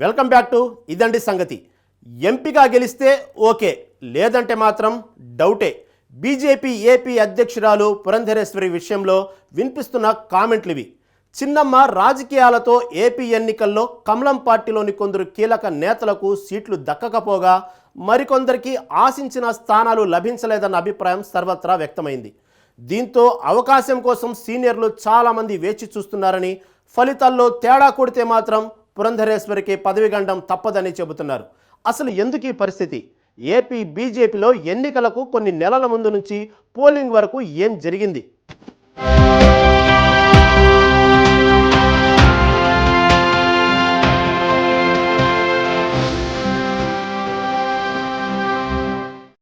Welcome back to ఇదండి సంగతి. ఎంపీగా గెలిస్తే ఓకే లేదంటే మాత్రం డౌటే. బీజేపీ ఏపీ అధ్యక్షురాలు పురంధరేశ్వరి విషయంలో వినిపిస్తున్న కామెంట్లు ఇవి చిన్నమ్మ రాజకీయాలతో ఏపీ ఎన్నికల్లో కమలం పార్టీలోని కొందరు కీలక నేతలకు సీట్లు దక్కకపోగా మరికొందరికి ఆశించిన స్థానాలు లభించలేదన్న అభిప్రాయం సర్వత్రా వ్యక్తమైంది. దీంతో అవకాశం కోసం సీనియర్లు చాలామంది వేచి చూస్తున్నారని ఫలితాల్లో తేడా కొడితే మాత్రం పురంధరేశ్వరికి పదవి గండం తప్పదని చెబుతున్నారు. అసలు ఎందుకు ఈ పరిస్థితి? ఏపీ బీజేపీలో ఎన్నికలకు కొన్ని నెలల ముందు నుంచి పోలింగ్ వరకు ఏం జరిగింది?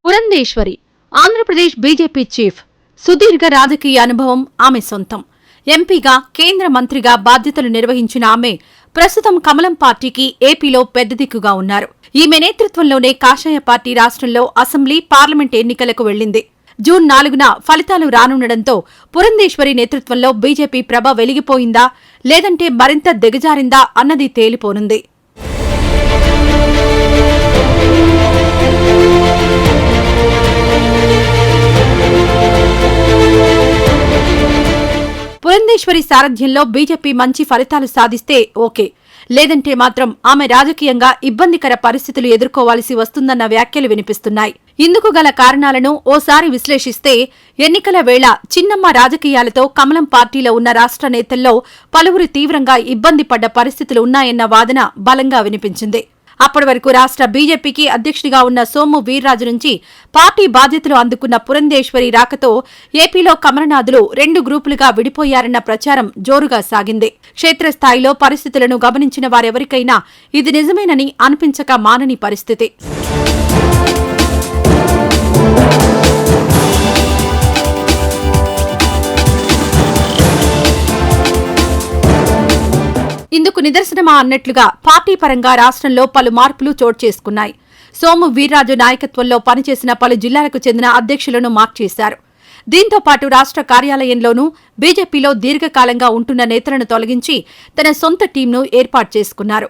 Purandeswari Andhra Pradesh BJP chief. సుదీర్ఘ రాజకీయ అనుభవం ఆమె సొంతం. ఎంపీగా కేంద్ర మంత్రిగా బాధ్యతలు నిర్వహించిన ఆమె ప్రస్తుతం కమలం పార్టీకి ఏపీలో పెద్ద దిక్కుగా ఉన్నారు. ఈమె నేతృత్వంలోనే కాషాయ పార్టీ రాష్ట్రంలో అసెంబ్లీ పార్లమెంట్ ఎన్నికలకు వెళ్ళింది జూన్ నాలుగున ఫలితాలు రానుండడంతో పురంధేశ్వరి నేతృత్వంలో బీజేపీ ప్రభ వెలిగిపోయిందా లేదంటే మరింత దిగజారిందా అన్నది తేలిపోనుంది. పురంధేశ్వరి సారథ్యంలో బీజేపీ మంచి ఫలితాలు సాధిస్తే ఓకే. లేదంటే మాత్రం ఆమె రాజకీయంగా ఇబ్బందికర పరిస్థితులు ఎదుర్కోవాల్సి వస్తుందన్న వ్యాఖ్యలు వినిపిస్తున్నాయి. ఇందుకు గల కారణాలను ఓసారి విశ్లేషిస్తే ఎన్నికల వేళ చిన్నమ్మ రాజకీయాలతో కమలం పార్టీలో ఉన్న రాష్ట్ర నేతల్లో పలువురు తీవ్రంగా ఇబ్బంది పడ్డ పరిస్థితులు ఉన్నాయన్న వాదన బలంగా వినిపించింది. అప్పటి వరకు రాష్ట్ర బీజేపీకి అధ్యక్షుడిగా ఉన్న సోము వీర్రాజు నుంచి పార్టీ బాధ్యతలు అందుకున్న పురంధేశ్వరి రాకతో ఏపీలో కమలనాథులు రెండు గ్రూపులుగా విడిపోయారన్న ప్రచారం జోరుగా సాగింది. క్షేత్రస్థాయిలో పరిస్థితులను గమనించిన వారెవరికైనా ఇది నిజమేనని అనిపించక మానని పరిస్థితి. నిదర్శనమా అన్నట్లుగా పార్టీ పరంగా రాష్ట్రంలో పలు మార్పులు చోటు చేసుకున్నాయి. సోము వీర్రాజు నాయకత్వంలో పనిచేసిన పలు జిల్లాలకు చెందిన అధ్యక్షులను మార్చేశారు దీంతో పాటు రాష్ట్ర కార్యాలయంలోనూ బీజేపీలో దీర్ఘకాలంగా ఉంటున్న నేతలను తొలగించి తన సొంత టీంను ఏర్పాటు చేసుకున్నారు.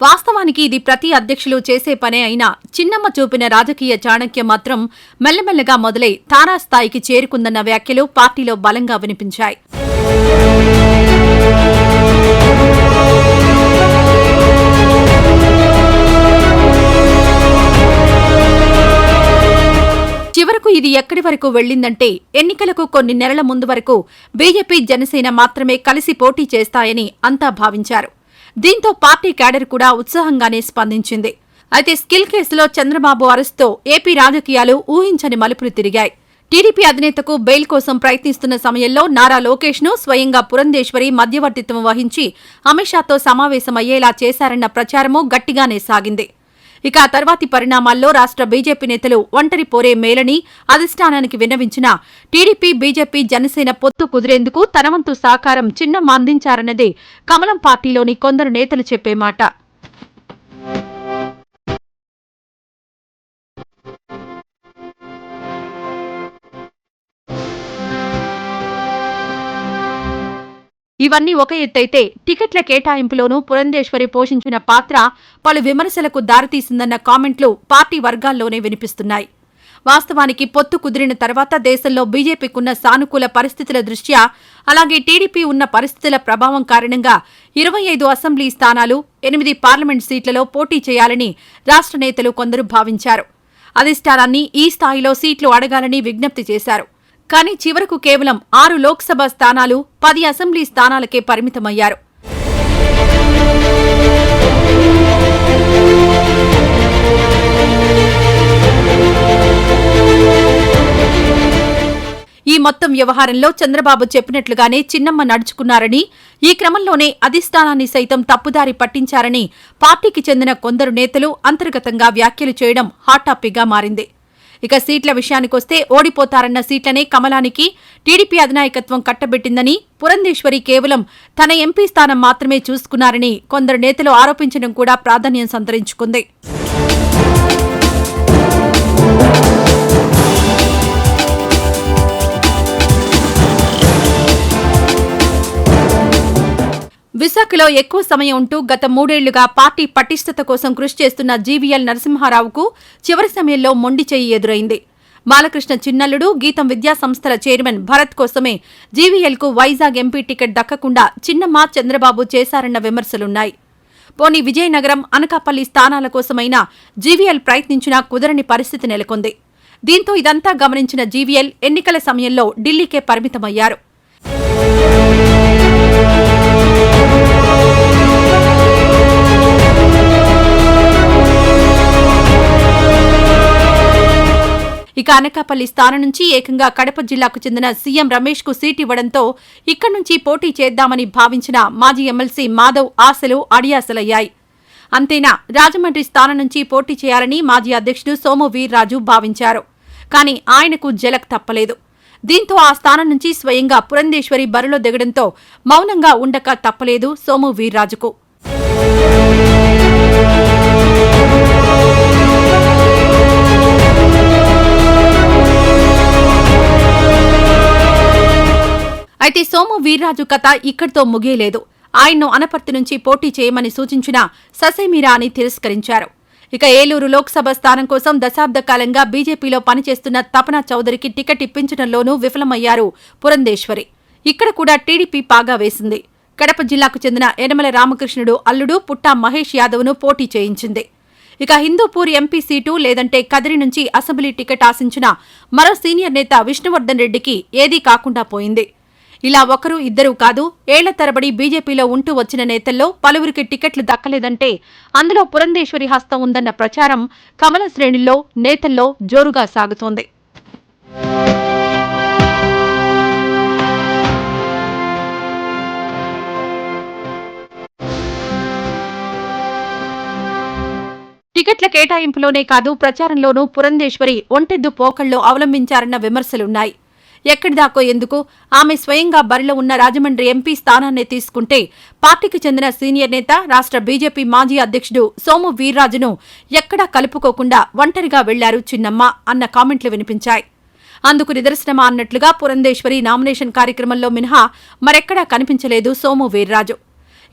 వాస్తవానికి ఇది ప్రతి అధ్యక్షులు చేసే పనే అయినా చిన్నమ్మ చూపిన రాజకీయ చాణక్యం మాత్రం మెల్లమెల్లగా మొదలై తారాస్థాయికి చేరుకుందన్న వ్యాఖ్యలు పార్టీలో బలంగా వినిపించాయి. ఇది ఎక్కడి వరకు వెళ్ళిందంటే ఎన్నికలకు కొన్ని నెలల ముందు వరకు బీజేపీ జనసేన మాత్రమే కలిసి పోటీ చేస్తాయని అంతా భావించారు. దీంతో పార్టీ క్యాడర్ కూడా ఉత్సాహంగానే స్పందించింది. అయితే స్కిల్ కేసులో చంద్రబాబు అరెస్టుతో ఏపీ రాజకీయాలు ఊహించని మలుపులు తిరిగాయి. టీడీపీ అధినేతకు బెయిల్ కోసం ప్రయత్నిస్తున్న సమయంలో నారా లోకేష్ను స్వయంగా పురంధేశ్వరి మధ్యవర్తిత్వం వహించి అమిత్ షాతో సమావేశమయ్యేలా చేశారన్న ప్రచారమూ గట్టిగానే సాగింది. ఇక ఆ తర్వాతి పరిణామాల్లో రాష్ట్ర బీజేపీ నేతలు ఒంటరి పోరే మేలని అధిష్టానానికి విన్నవించిన టీడీపీ బీజేపీ జనసేన పొత్తు కుదిరేందుకు తనవంతు సహకారం చిన్నం అందించారన్నదే కమలం పార్టీలోని కొందరు నేతలు చెప్పే మాట. ఇవన్నీ ఒక ఎత్తైతే టికెట్ల కేటాయింపులోనూ పురంధేశ్వరి పోషించిన పాత్ర పలు విమర్శలకు దారితీసిందన్న కామెంట్లు పార్టీ వర్గాల్లోనే వినిపిస్తున్నాయి. వాస్తవానికి పొత్తు కుదిరిన తర్వాత దేశంలో బీజేపీకున్న సానుకూల పరిస్థితుల దృష్ట్యా అలాగే టీడీపీ ఉన్న పరిస్థితుల ప్రభావం కారణంగా ఇరవై ఐదు అసెంబ్లీ స్థానాలు ఎనిమిది పార్లమెంట్ సీట్లలో పోటీ చేయాలని రాష్ట్ర నేతలు కొందరు భావించారు. అధిష్టానాన్ని ఈ స్థాయిలో సీట్లు అడగాలని విజ్ఞప్తి చేశారు. కానీ చివరకు కేవలం ఆరు లోక్సభ స్థానాలు పది అసెంబ్లీ స్థానాలకే పరిమితమయ్యారు. ఈ మొత్తం వ్యవహారంలో చంద్రబాబు చెప్పినట్లుగానే చిన్నమ్మ నడుచుకున్నారని ఈ క్రమంలోనే అధిష్టానాన్ని సైతం తప్పుదారి పట్టించారని పార్టీకి చెందిన కొందరు నేతలు అంతర్గతంగా వ్యాఖ్యలు చేయడం హాట్ టాపిక్గా మారింది. ఇక సీట్ల విషయానికొస్తే ఓడిపోతారన్న సీట్లనే కమలానికి టీడీపీ అధినాయకత్వం కట్టబెట్టిందని పురంధేశ్వరి కేవలం తన ఎంపీ స్థానం మాత్రమే చూసుకున్నారని కొందరు నేతలు ఆరోపించడం కూడా ప్రాధాన్యం సంతరించుకుంది. విశాఖ ఎక్కువ సమయం ఉంటూ గత మూడేళ్ళుగా పార్టీ పటిష్టత కోసం కృషి చేస్తున్న జీవీఎల్ నరసింహారావుకు చివరి సమయంలో మొండి చేయి ఎదురైంది. బాలకృష్ణ చిన్నల్లుడు గీతం విద్యా సంస్థల చైర్మన్ భరత్ కోసమే జీవీఎల్కు వైజాగ్ ఎంపీ టికెట్ దక్కకుండా చిన్నమ్మ చంద్రబాబు చేశారన్న విమర్శలున్నాయి. పోనీ విజయనగరం అనకాపల్లి స్థానాల కోసమైనా జీవీఎల్ ప్రయత్నించినా కుదరని పరిస్థితి నెలకొంది. దీంతో ఇదంతా గమనించిన జీవీఎల్ ఎన్నికల సమయంలో ఢిల్లీకే పరిమితమయ్యారు. ఇక అనకాపల్లి స్థానం నుంచి ఏకంగా కడప జిల్లాకు చెందిన సీఎం రమేష్కు సీట్ ఇవ్వడంతో ఇక్కడి నుంచి పోటీ చేద్దామని భావించిన మాజీ ఎమ్మెల్సీ మాధవ్ ఆశలు అడియాసలయ్యాయి అంతేనా రాజమండ్రి స్థానం నుంచి పోటీ చేయాలని మాజీ అధ్యక్షుడు సోము వీర్రాజు భావించారు. కానీ ఆయనకు జలక్ తప్పలేదు. దీంతో ఆ స్థానం నుంచి స్వయంగా పురంధేశ్వరి బరిలో దిగడంతో మౌనంగా ఉండక తప్పలేదు సోము వీర్రాజుకు. సోము వీర్రాజు కథ ఇక్కడితో ముగియలేదు. ఆయన్ను అనపర్తి నుంచి పోటీ చేయమని సూచించిన ససేమిరా అని తిరస్కరించారు. ఇక ఏలూరు లోక్సభ స్థానం కోసం దశాబ్ద కాలంగా బీజేపీలో పనిచేస్తున్న తపన చౌదరికి టికెట్ ఇప్పించడంలోనూ విఫలమయ్యారు పురంధేశ్వరి. ఇక్కడ కూడా టీడీపీ పాగా వేసింది. కడప జిల్లాకు చెందిన యనమల రామకృష్ణుడు అల్లుడు పుట్టా మహేష్ యాదవ్ను పోటీ చేయించింది. ఇక హిందూపూర్ ఎంపీ సీటు లేదంటే కదిరి నుంచి అసెంబ్లీ టికెట్ ఆశించిన మరో సీనియర్ నేత విష్ణువర్ధన్ రెడ్డికి ఏదీ కాకుండా పోయింది. ఇలా ఒకరు ఇద్దరు కాదు ఏళ్ళ తరబడి బీజేపీలో ఉంటూ వచ్చిన నేతల్లో పలువురికి టికెట్లు దక్కలేదంటే అందులో పురంధేశ్వరి హస్తం ఉందన్న ప్రచారం కమల శ్రేణుల్లో నేతల్లో జోరుగా సాగుతోంది. టికెట్ల కేటాయింపులోనే కాదు ప్రచారంలోనూ పురంధేశ్వరి ఒంటెద్దు పోకళ్ళు అవలంబించారన్న విమర్శలున్నాయి. ఎక్కడిదాకో ఎందుకు? ఆమె స్వయంగా బరిలో ఉన్న రాజమండ్రి ఎంపీ స్థానాన్ని తీసుకుంటే పార్టీకి చెందిన సీనియర్ నేత రాష్ట్ర బీజేపీ మాజీ అధ్యక్షుడు సోము వీర్రాజును ఎక్కడా కలుపుకోకుండా ఒంటరిగా వెళ్ళారు చిన్నమ్మ అన్న కామెంట్లు వినిపించాయి. అందుకు నిదర్శనమా అన్నట్లుగా పురంధేశ్వరి నామినేషన్ కార్యక్రమంలో మినహా మరెక్కడా కనిపించలేదు సోము వీర్రాజు.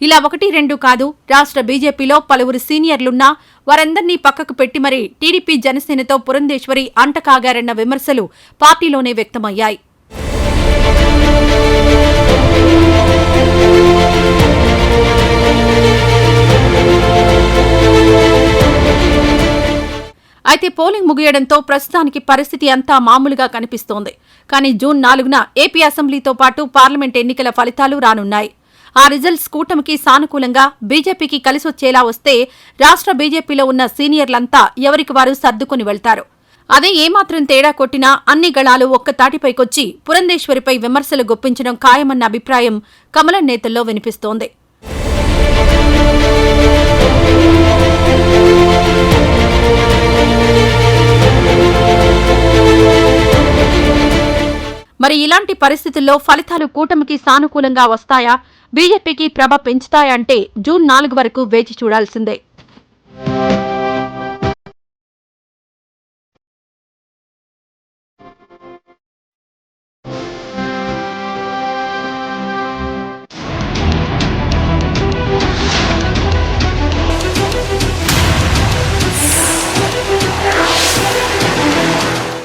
ఇలా ఒకటి రెండు కాదు. రాష్ట్ర బీజేపీలో పలువురు సీనియర్లున్నా వారందర్నీ పక్కకు పెట్టి మరీ టీడీపీ జనసేనతో పురంధేశ్వరి అంటకాగారన్న విమర్శలు పార్టీలోనే వ్యక్తమయ్యాయి. అయితే పోలింగ్ ముగియడంతో ప్రస్తుతానికి పరిస్థితి అంతా మామూలుగా కనిపిస్తోంది. కానీ జూన్ నాలుగున ఏపీ అసెంబ్లీతో పాటు పార్లమెంట్ ఎన్నికల ఫలితాలు రానున్నాయి. ఆ రిజల్ట్స్ కూటమికి సానుకూలంగా బీజేపీకి కలిసొచ్చేలా వస్తే రాష్ట్ర బీజేపీలో ఉన్న సీనియర్లంతా ఎవరికి వారు సర్దుకుని వెళ్తారు. అదే ఏమాత్రం తేడా కొట్టినా అన్ని గళాలు ఒక్క తాటిపైకొచ్చి పురంధేశ్వరిపై విమర్శలు గొప్పించడం ఖాయమన్న అభిప్రాయం కమలం నేతల్లో వినిపిస్తోంది. మరి ఇలాంటి పరిస్థితుల్లో ఫలితాలు కూటమికి సానుకూలంగా వస్తాయా? బీజేపీకి ప్రభ పెంచుతాయంటే జూన్ నాలుగు వరకు వేచి చూడాల్సిందే.